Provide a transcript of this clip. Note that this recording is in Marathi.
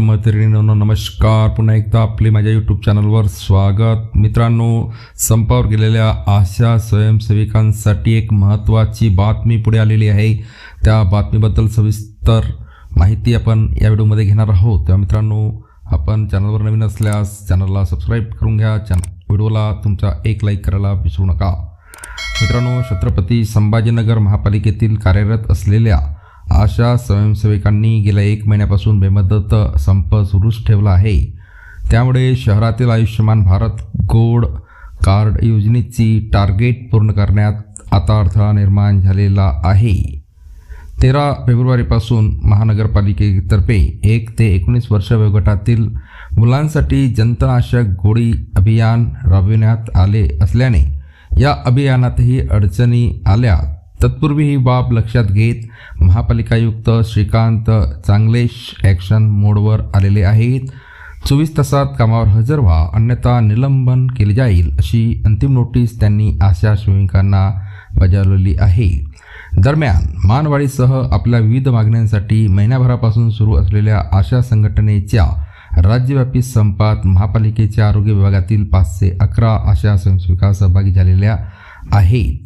मित्रमैत्रिणींनो नमस्कार. पुन्हा एकदा आपले माझ्या यूट्यूब चॅनलवर स्वागत. मित्रांनो संपावर गेलेल्या आशा स्वयंसेविकांसाठी एक महत्त्वाची बातमी पुढे आलेली आहे. त्या बातमीबद्दल सविस्तर माहिती आपण या व्हिडिओमध्ये घेणार आहोत. तेव्हा मित्रांनो आपण चॅनलवर नवीन असल्यास चॅनलला सबस्क्राईब करून घ्या. चॅन व्हिडिओला तुमचा एक लाईक करायला विसरू नका. मित्रांनो छत्रपती संभाजीनगर महापालिकेतील कार्यरत असलेल्या आशा स्वयंसेविकांनी गेल्या एक महिन्यापासून बेमदत संप सुरूच ठेवला आहे. त्यामुळे शहरातील आयुष्यमान भारत गोड कार्ड योजनेची टार्गेट पूर्ण करण्यात आता अडथळा निर्माण झालेला आहे. तेरा फेब्रुवारीपासून महानगरपालिकेतर्फे एक ते एकोणीस वर्ष वयोगटातील मुलांसाठी जंतनाशक गोळी अभियान राबविण्यात आले असल्याने या अभियानातही अडचणी आल्या. तत्पूर्वी ही बाब लक्षात घेत महापालिकायुक्त श्रीकांत चांगलेश ॲक्शन मोडवर आलेले आहेत. चोवीस तासात कामावर हजर व्हा अन्यथा निलंबन केले जाईल अशी अंतिम नोटीस त्यांनी आशा श्रमिकांना बजावलेली आहे. दरम्यान मानवाडीसह आपल्या विविध मागण्यांसाठी महिन्याभरापासून सुरू असलेल्या आशा संघटनेच्या राज्यव्यापी संपात महापालिकेच्या आरोग्य विभागातील पाचशे अकरा आशा स्वयंसेविका सहभागी झालेल्या आहेत.